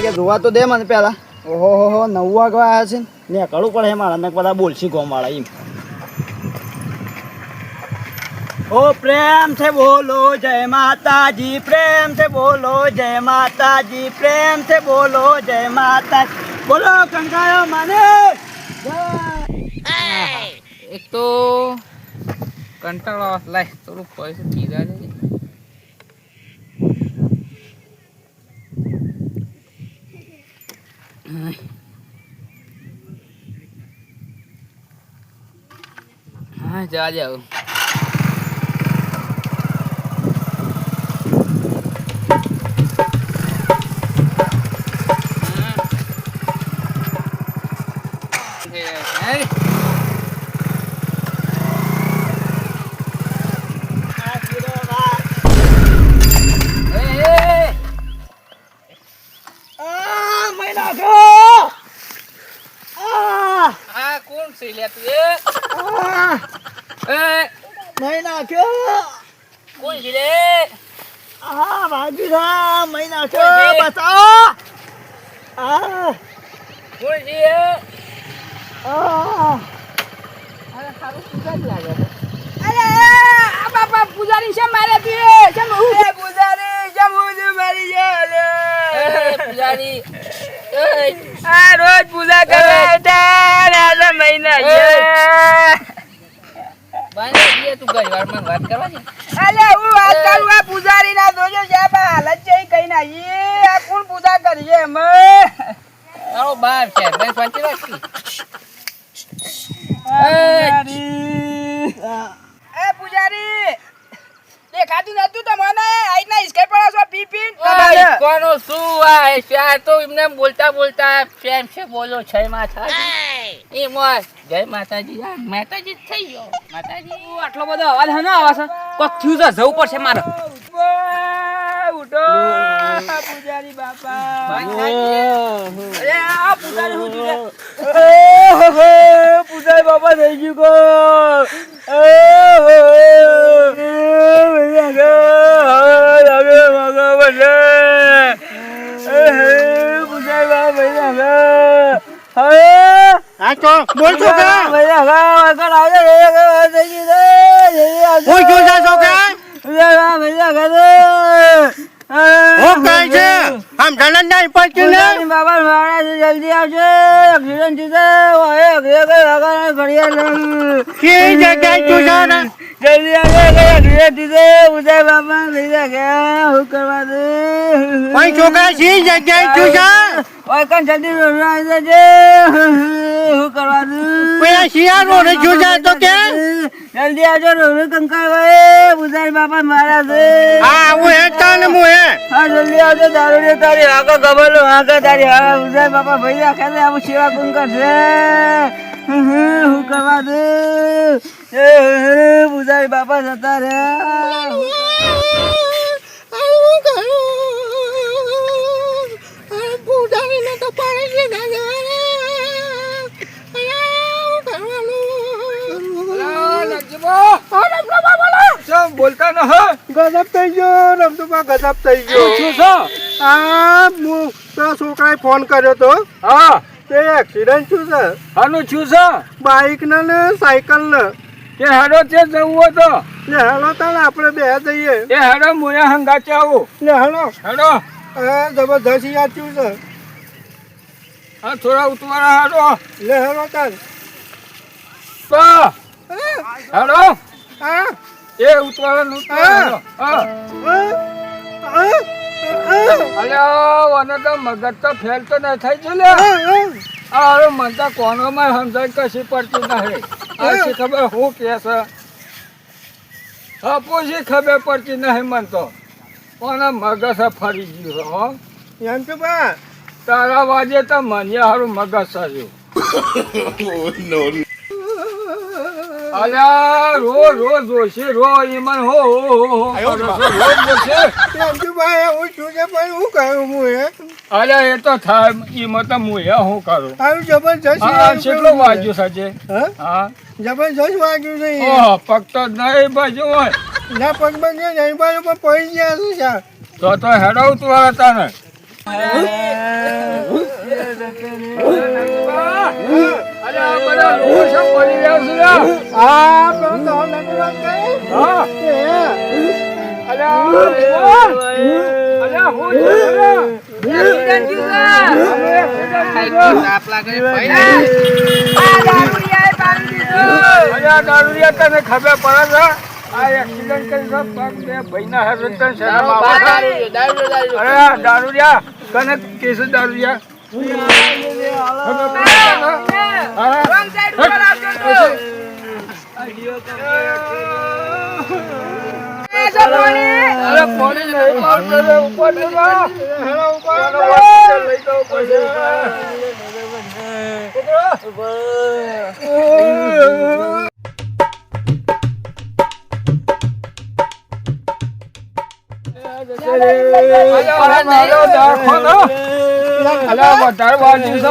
વાગે જોવા તો દે મને પહેલા. ઓહો, હો હો, નવ વાગે આવ્યા છે ને. કડું પડે મારા ને બધા બોલશી ગોમાળા એમ. ઓ પ્રેમ છે, બોલો, જય માતાજી, પ્રેમ છે, બોલો, જય માતાજી, પ્રેમ છે, બોલો, જય માતા બોલો કંકાયો મને. એક તો કંટાળો. લાય થોડું પૈસા પીધા છે હા જા જાવ Hey. Hey. આ મહિના ગયો આ આ કોણ છે લે તું એ આ એ મહિના ગયો કોણ છે. લે આ ભાગીરા મહિના કોઈ ગયો છે? બતાવો. આ કોણ છે આ અરે સારું પૂજા જ લાગે અરે આ બાપા પૂજારી છે મારે તું છે હું પૂજારી છે હું મારી એ પૂજારી. આ રોજ પૂજા કરે ને મહિના છે. બાને દીએ તું ઘરમાં વાત કરવા છે? અલે હું વાત કરું આ પૂજારી ના જોજો છે હાલત છે કઈ ના. ઈ આ કોણ પૂજા કરીએ અમે તારો બાર છે મેં શાંતિ રાખી. એ. પૂજારી. દેખાતું નતું તમને? આઈના હિસકે પડો છો પી પી કોનો શું આ? ચાર તો એમને બોલતા બોલતા પ્રેમ છે બોલો છે માતાજી એ મોય જય માતાજી આ માતાજી થઈ ગયો માતાજી આટલો બધો અવાજ હનો આવે છે કોક થયું છે જવું પડશે મારે ઉઠો પૂજારી બાપા અરે આ પૂજારી હું? પૂજારી બાપા થઈ ગયું કો આ તો બોલ છોકરા બોલ છોકરા છોકરા હું કહે છે આમ ધનન નહીં પડતું ને બાબા મારા જલ્દી આવજો એક્સિડન્ટ થશે ઓય એક્સિડન્ટ લગાડે ફરિયાદ કઈ જગ્યાએ તું છે ને જલ્દી આવજો એક્સિડન્ટ થશે ઉદય બાબા લઈ જાય હું કરવા દે કોઈ છોકરા કઈ જગ્યાએ તું છે ઓય કન જલ્દી આવી જજે. હું કરવા દઉં પેલા શિયાળો ને જોજા તો કે? જલ્દી આવજો રોડ કંકા ભાઈ. ઉદય બાપા મારા છે. હા હું હે તને હું હે? હા જલ્દી આવજો દારૂ ને તારી હાકો ગબલો હાકો તારી હા ઉદય બાપા ભાઈ રાખે છે આમ સેવા છે કરશે? હું કરવા દે એ બાપા જતા રે બોલતા ન ગજબ થઈ ગયો રમતુભા ગજબ થઈ ગયો. આ હું તો છોકરાએ ફોન કર્યો તો. હા. તે એક્સિડન્ટ થયું છે. આનું છું છે? બાઇક ને ને સાયકલ ને. કે હેડો તે જવું હતો ને હેલો તાણ આપણે બે જઈએ. એ હેડો મોયા હંગાચે આવું. ને હેડો. આ જબરદસ્ત યાદ થયું છે. હા થોડા ઉતવારા હેડો. લે હેલો તાણ. તો. હેડો. હા. એ ઉતવારા અરે અને તો મગજ તો ફેલ તો ન થાય છે લે. આ હવે મને તો કોનોમાં સમજાય કશી પડતી નહીં આ ખબર હું કે છે? અપોશી ખબર પડતી નહીં મને તો. કોના મગજ ફરી ગયું હો. એમ તો બા તારા વાજે તો મને હારું મગજ સર્યું અલ્યા રો રો જોશી રો ઈમન હો હો હો હો જોશી બા હું છું છે પણ હું કહ્યું હું હે અલ્યા એ તો થાય ઈમન તો હું એ હું કરું સારું જબરજસ્ત હા કેટલું વાગ્યું સાચે હા જબરજસ્ત વાગ્યું છે. ઓહ પગ તો નહીં બાજુ હોય ના પગ બંધ નહીં બાજુ પણ પડી ગયા છે તો તો હેડો તું તને અરે આ બધા લોકો શું કરી રહ્યા છે લ્યા? હા. અરે આ ભગવાન. અરે આ હું છે લ્યા? એક્સિડન્ટ થયું છે. આનું accident થયું છે. તાપ લાગે છે, ભાઈ ને. તને ખબર પડે છે આ એક્સિડન્ટ કરી છે પગ બે ભાઈના હાથે તને શરમ દારૂ, આવે છે? દારૂ, દારૂ, દારૂ. અરે દારૂડિયા તને કેસ દારૂયા ઉપર વાગ્યું છે.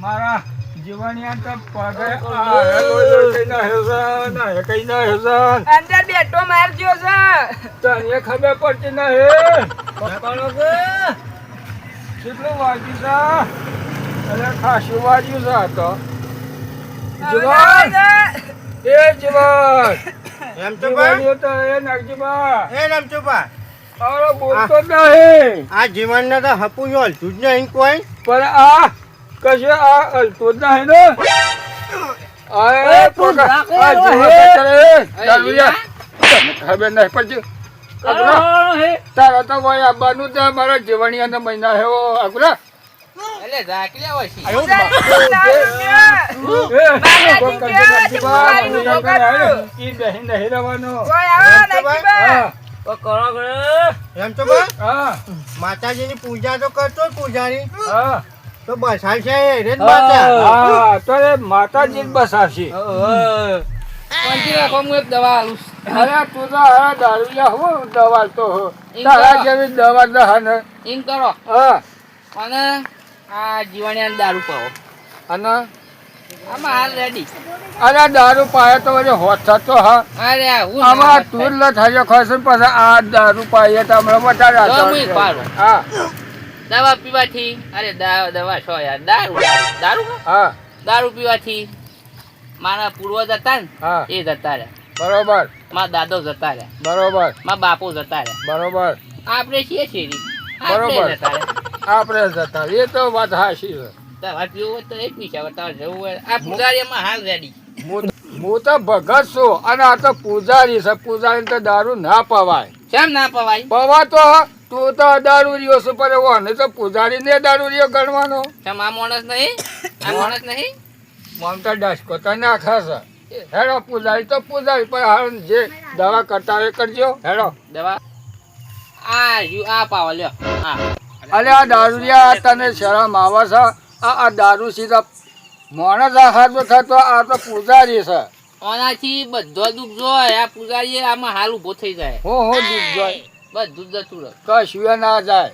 મારા જીવણિયા તો પગે આ હેલો હેલો કઈ ના હેસન, આ કઈ ના હેસન. અંદર બેઠો મારજો છે. તને ખબર પડતી નહીં પપ્પાનો કે? કેટલું વાગ્યું છે અરે ખાસું વાગ્યું છે આ તો. જીવન! એ જીવન! એમ તો તો એ નાગજીબા. એ રમચુપા અરે બોલતો નહીં. આ જીવન ને તો હપુ જો હલતું જ નહીં કોઈ. પણ આ કશે આ હલતું જ નહીં ને? અરે ખબર નહીં પડતી. તારા તો ભાઈ આબાનું તે મારા જીવણિયાના મહિના હેવો અઘરા એટલે ઝાકરી આવે છે. એમ તો હા. માતાજીની પૂજા તો કરતો જ હા. તો બસાય છે એ રે જ માતા. માતાજી બસાવશે. પંચી રાખો, હું એક દવા આલું છું. અરે તું તો દારૂડિયા હું દવા તો. હો. તારા દવા. જેવી દવા દહા ને. એમ કરો. હા. અને આ જીવાણિયાને દારૂ પાવો. અને? આમાં હાલ રેડી અરે દારૂ પાયો તો વળી હોત થતો હા. અરે આમાં તું જ થાય. ખસે પછી આ દારૂ પાઈએ તો હમણાં વધારે હું. દવા પીવાથી અરે દવા છો યાર. દારૂ? દારૂ હા. દારૂ પીવાથી મારા પૂર્વજ હતા ને એ જતા રહ્યા. બરોબર. મારા દાદો જતા રહ્યા. બરોબર. મારા બાપુ જતા રહ્યા. બરોબર. આપણે છીએ છીએ. બરોબર. આપણે જતા એ તો વાત હાશી છે. પીવું હોય તો એક પીછા તમારે જવું હોય. આ પૂજારીમાં હાલ રેડી હું હું તો ભગત છું અને આ તો પૂજારી છે. પૂજારી તો દારૂ ના પવાય. કેમ ના પવાય? પવા તો તું તો દારૂ રહ્યો છું એવો ને તો પૂજારી ને દારૂ રહ્યો ગણવાનો. કેમ આ માણસ નહીં? આ માણસ નહીં? મમતા ડસકો તો નાખે છે. હેડો પૂજારી તો પૂજારી પણ હાલ જે દવા કરતા એ કરજો. હેડો. દવા? આ આ પાવા લ્યો. હા. અલે આ દારૂડિયા તને શરમ આવે છે? આ આ દારૂ સીધા માણસ આ હાથ થતો આ તો પૂજારી છે. ઓનાથી બધો દુઃખ જોય આ પૂજારી આમાં હાલ ઊભો થઈ જાય. હો હો દુઃખ જોઈ બધું જતું રહે. કશું ના જાય.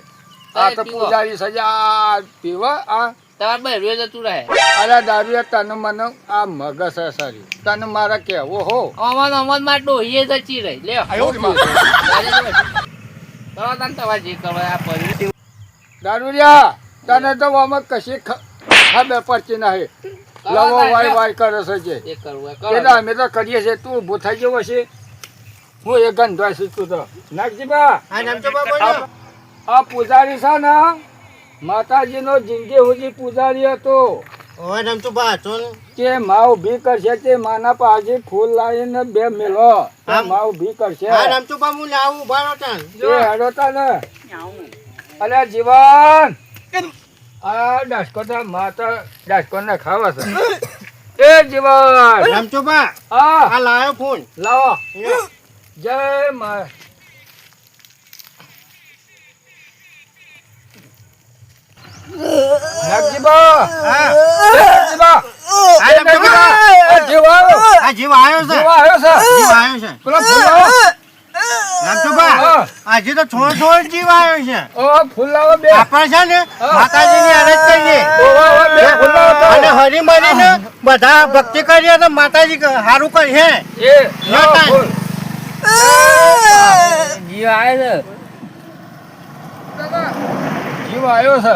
આ તો પૂજારી સજા પીવા આ. તમારે બે રોજ જતું રહે. અરે દારૂ તને મને આ મગજ છે સારી. તને મારે કેવું હો. અમન અમનમાં ડોહીએ જતી રહી. લ્યો દારૂ તને તને તો આમાં કશી ખ- ખબર પડતી નહીં. લવો વાય વાય કરે છે જે. જે કરવું હોય એ તો કરો અમે તો કરીએ છીએ તું ઊભો થઈ ગયો હશે હું એ ગંધવાય છું તું. તો નાગજીબા આ આ પૂજારી છે ને માતાજીનો જિંદગી સુધી પૂજારી હતો. તે મા ઊભી કે માં ઊભી કરશે તે માના પાસે ફૂલ લાવીને બે મેલો. મા ઊભી કરશે હેડોતા ને અરે જીવન. આ ડાસકોટા માતા ડાસકો ને ખાવા છે. એ જીવન રમતુભા આ આ લાયો ફોન. લાવો. જય મા નાગજીબા! હા. નાગજીબા! આ રમતુભા એ જીવ આવ્યો આ જીવ આવ્યો છે. જીવ આવ્યો છે. જીવ આવ્યો છે. પેલો ફૂલ લાવો આજે તો થોડો થોડો જીવ આવ્યો છે. ઓ ફૂલ લાવો બે. આપણે છે ને માતાજીની અરજ કરીએ. બે અને હરી મળીને બધા ભક્તિ કરીએ તો માતાજી સારું કરશે એ લાવો જીવ આવે જીવ આવ્યો છે.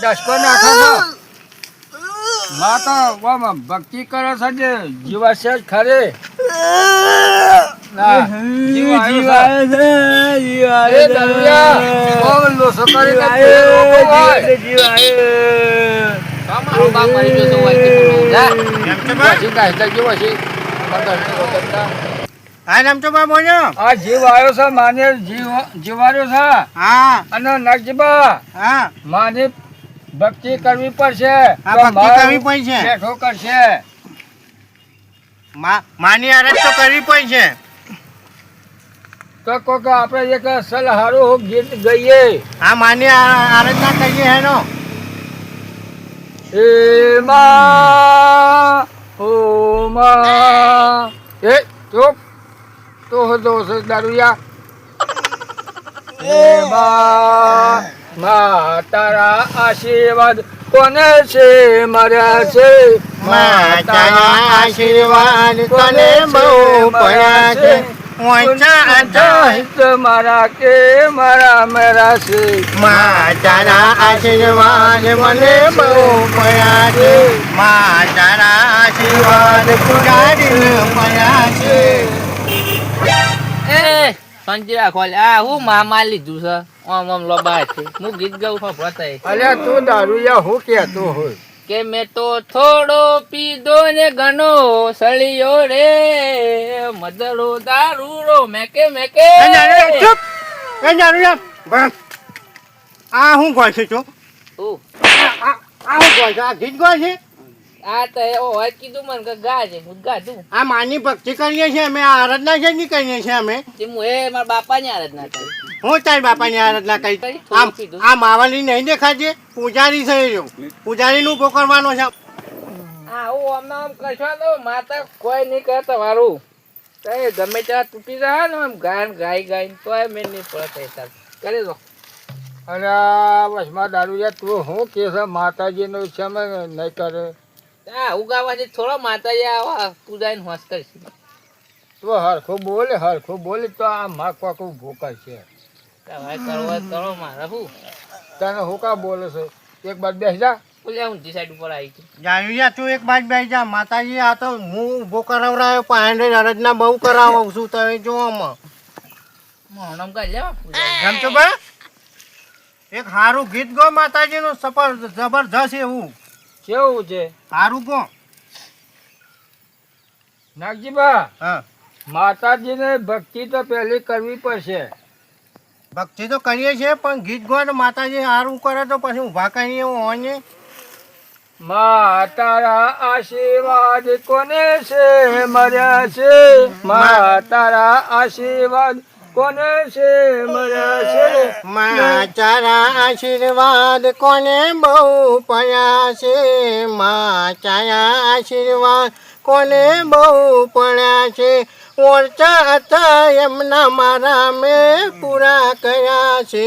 ડસકો નાખો છો. માતા ભક્તિ કરે છે જીવાશે છે ખરે. જીવ આવ્યો છે. માને જીવ જીવાડ્યો છે. હા. અને નાગજીબા હા. માની ભક્તિ કરવી પડશે. ભક્તિ કરવી પડશે. બેઠો કરશે. માની અરજ તો કરવી છે. તો કોક આપણે એક સલહારો ગીત ગઈએ. આ માની અરજ આરાધના કરીએ હેનો. હે માં ઓ માં. એ ચૂપ. તો હતો છે દારૂયા એ માં માં તારા આશીર્વાદ કોને છે માર્યા છે? માતાના આશીર્વાદ કોને બહુ પડ્યા છે? મારા કે મારા મેરા છે? માતાના આશીર્વાદ મને બહુ પડ્યા છે. માતાના આશીર્વાદ પુજારીને પડ્યા છે. એ શાંતિ ખોલ. આ હું મામા લીધું છે. ઓમ ઓમ લોબા છે. હું ગીત ગાઉં છું ભરતાય અલ્યા તું દારૂયા હું કહેતો હોય? કે મેં તો થોડો પીધો ને ઘણો સળિયો રે. મદરો દારૂડો મેકે મેકે. ચૂપ. એ નાનું યા. આ હું ગોય છે. તું આ આ હું ગોય છે. આ ગીત ગોય છે? આ તો એવો હોય કીધું મને કે ગા છે હું ગાધું આ માની ભક્તિ કરીએ છીએ અમે આ આરાધના છે નહીં કરીએ છીએ અમે? તે હું એ મારા બાપાની આરાધના કરી. હું તારી બાપાની આરાધના કરી આમ કીધું. આ માવાલી નહીં દેખાજે પૂજારી છે એ પૂજારી પૂજારીનું ઊભો કરવાનો છે. હા હું આમ કરશો તો માતા કોઈ નહીં કરે તમારું. તો એ ગમે ત્યાં તૂટી જાય ને આમ ગાયન ગાય ગાય તો એ મેં નહીં પડે સાહેબ કરી દો. અને આ દારૂ તું શું કે છે? માતાજીનો સમય નહીં કરે. હા હું ગાવાથી થોડો માતાજી આવા પૂજાને હોશ કરશે. તું હરખું બોલે હરખું બોલે તો આ માં કોક ઊભું હવે કરો મારે શું તને હું બોલે છે? એક બાર બેસી જા. બોલે ઊંધી સાઈડ ઉપર આવી છું જાણ્યું તું એક બાજ બેસી જા. માતાજી આ તો હું ઊભો કરાવડાયો પાંડે આરાધના બહુ કરાવું છું તમે જો આમાં. મોહનમ કરી લેવા પૂજા. ગમતો બા. એક સારું ગીત ગો માતાજીનું સફર જબરજસ્ત એવું. કેવું છે? સારું ગો નાગજીબા હા. માતાજીને ભક્તિ તો પહેલી કરવી પડશે. ભક્તિ તો કરીએ છીએ પણ ગીત ગો માતાજી સારું કરે તો પછી ઊભા કરીએ હોય મા તારા આશીર્વાદ કોને છે? મર્યા છે? મા તારા આશીર્વાદ કોને છે મળ્યા છે? માચારા આશીર્વાદ કોને બહુ પડ્યા છે? માચારા આશીર્વાદ કોને બહુ પડ્યા છે? ઓરચા હતા એમના મારા મેં પૂરા કર્યા છે.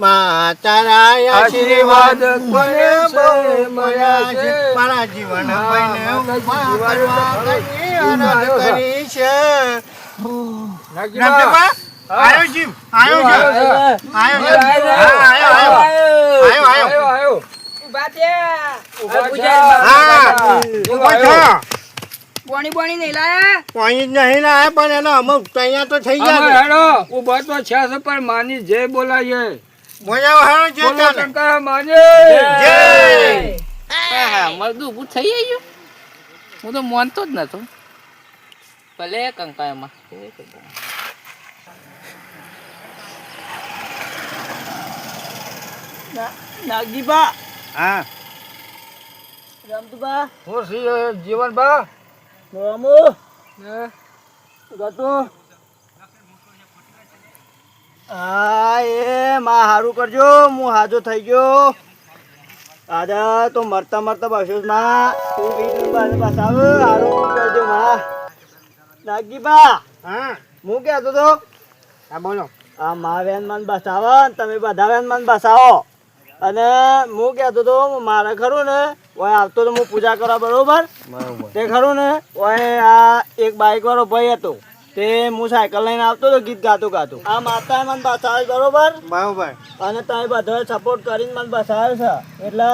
માતારા આશીર્વાદ કોને બહુ મળ્યા છે? મારા જીવન કરી છે? આયો જીવ ઊભા થા. હા. ઊભા ઊભો થા. થા. પાણી પાણી નહીં લાયા? પાણી જ નહીં લાયા પણ એનો અમુક તૈયાર તો થઈ ગયા હેડો. ઊભા તો છે પણ માની જય બોલાય મોજા વહાણો જે બોલો ચાલે. કંકારા માને. જય. હા હા મરદું ઊભું થઈ ગયું. હું તો માનતો જ નતો. ભલે કંકાયમાં. ના- નાગજીબા હા. રમતુબા હું શ્રી જીવનભા રામુ. ગતુ હા એ માં હારું કરજો હું હાજો થઈ ગયો. આજે તો મરતા મરતા બસો માં. તું બીજું બસાવ હારું કરજો માં. નાગજીબા હા. હું કહેતો તો? હા બોલો. આ મા વેન મન બસાવો તમે બધા વેન મન બસાવો. અને હું કહેતો તો મારે ખરું ને ઓય આવતો તો હું પૂજા કરવા બરોબર? તે ખરું ને ઓય આ એક બાઇક વાળો ભાઈ હતો. તે હું સાયકલ લઈને આવતો તો ગીત ગાતો ગાતો. આ માતાએ મને બસાવે બરોબર? બરોબર. અને તમે બધા સપોર્ટ કરીને મને બસાવે છે. એટલે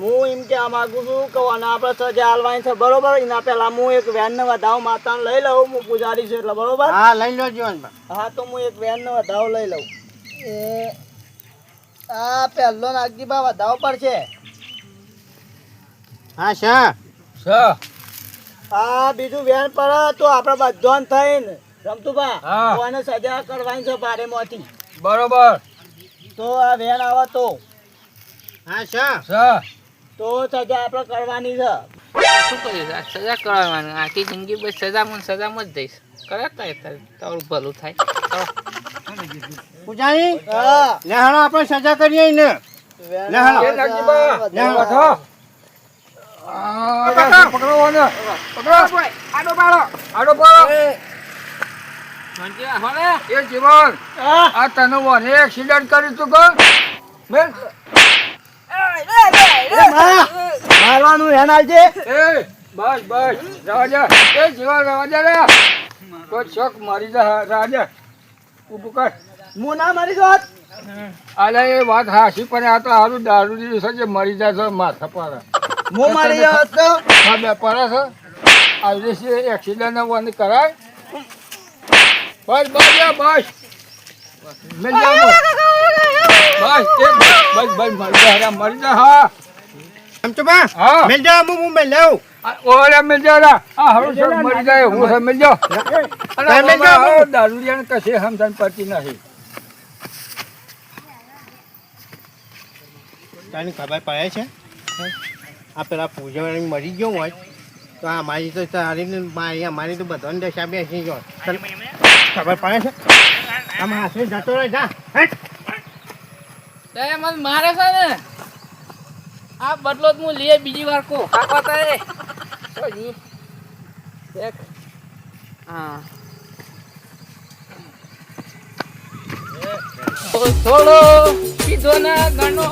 હું એમ કહેવા માગું છું કે અને આપણે સજા હાલવાની છે બરોબર? એના પહેલા હું એક વેન ને વધાવો માતાને લઈ લઉં હું પૂજારી છું એટલે બરોબર? હા લઈ લો જીવનભા હા તો હું એક વેન નો વધાવો લઈ લઉં. એ આ પહેલો નાગજીબા વધાવો પડશે. હા શા? શા? આ બીજું વેન પડે તો આપણે બધોન થઈને રમતુભા આને સજા કરવાની છે ભારેમાંથી બરોબર. તો આ વેન આવે તો. હા શા? શા? તો સજા આપણે કરવાની છે. શું કરીશ સજા કરવાની આખી જિંદગી બસ સજામાં સજામાં જ જઈશ. કરે તારે ભલું થાય. કરો. પૂજારી હા. લે હાલો આપણે સજા કરીએ ને વેન લે હાલો. છે. બેઠો. આ પકડો ઓને. પકડો. આડો પાડો. આડો પાડો. ને. એ જીવન આ તને ઓને એક્સિડન્ટ કરી તું કે મેં મારવાનું વેન આવજે બસ બસ. રાજા. એ જીવન રાજા રે. તો શોક મારી રાજા. ઊભું કર. હું ના મારી દોત અલે એ વાત હાસી પણ આ તો હારું દારૂ દીધું છે જે મરી જાય છે માથા પર હું મારી જાત તો. હા બે પર છે. આવી છે એક્સિડન્ટ વન કરાય. બસ બસ બસ. મેં જા બસ. એક બસ બસ મરી જા મરી જા હા. એમ તો બા? હા. મેલ જા હું હું મેલ ઓરે મિલ જા રા. આ હરો સર મરી જાય હું સર મિલ જા અને તમે જાઓ. બાબા, કશે સમજણ પડતી નથી. તને ખબર પડે છે? આ પેલા પૂજારી મરી ગયો હોય તો આ મારી તો તારી ને મારી અમારી તો બધાને દશા બેસી ગયો. ખબર પડે છે? આમ હાથે જતો રહે જા. તે મને મારે છે ને. આ બદલો હું લઈએ બીજી વાર કો કાકા તારે તો જી. દેખ. હા થોડો કીધો ના ગણો